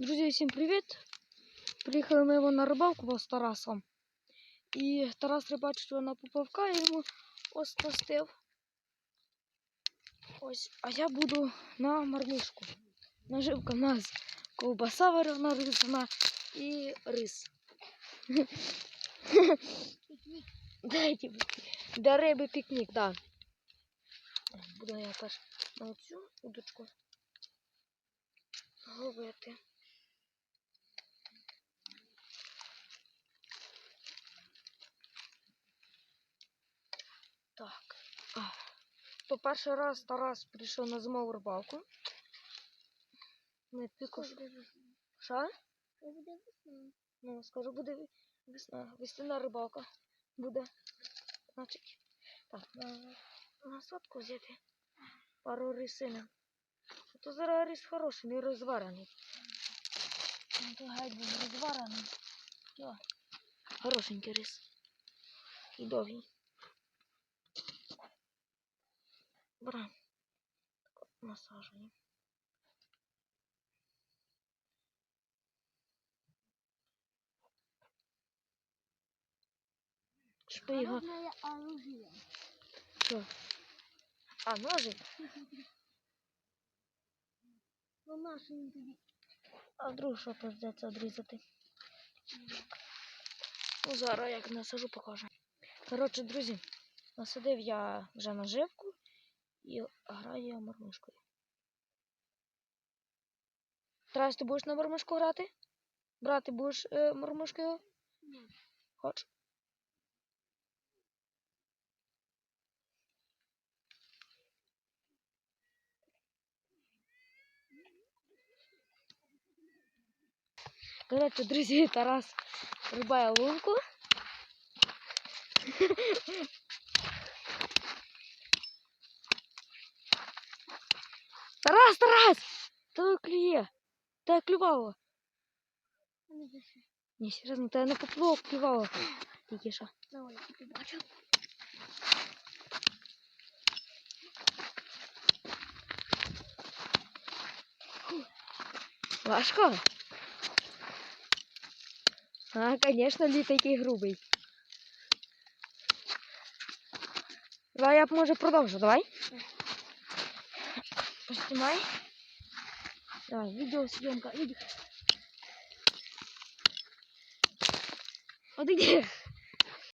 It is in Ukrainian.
Друзі, всім привіт! Приїхали ми його на рибалку з Тарасом. І Тарас рибачить на поплавка, я йому ось. Ось, а я буду на мармишку. Наживка в нас ковбаса варена різана і рис. Дайте для риби пікнік, так. Буду я перш на цю удочку ловити. Так. То перший раз Тарас прийшов на зимову рибалку. Не піку. Що? Ну, скажу, буде весна. Весняна рибалка буде. Значить, так, на, на сотку взяти пару рисинок. А то зараз рис хороший, не розварений. Ну, був розварений. Хорошенький рис. І довгий. Беремо. Так от. Народное оружие. Що? А, ножик? Ну, наши не тобі. А вдруг що придеться відрізати? Ну, зараз як насажу, покажу. Коротше, друзі, насадив я вже наживку і граю мормишкою. Тарас, ти будеш на мормишку грати? Брати будеш е, мормишкою? Ні. Хоч? Коротше, друзі, Тарас рубає лунку. Тарас, Тарас! Тебе клює! Тебе клювало! Не диши. Ні, серйозно, тебе на поплавок клювало. Тільки що. Давай, я тобі бачу. Важко? А, конечно, лід такий грубий. Давай я може продовжу, давай. Поснімай. Давай, відеосйомка. Відео. Вот іди.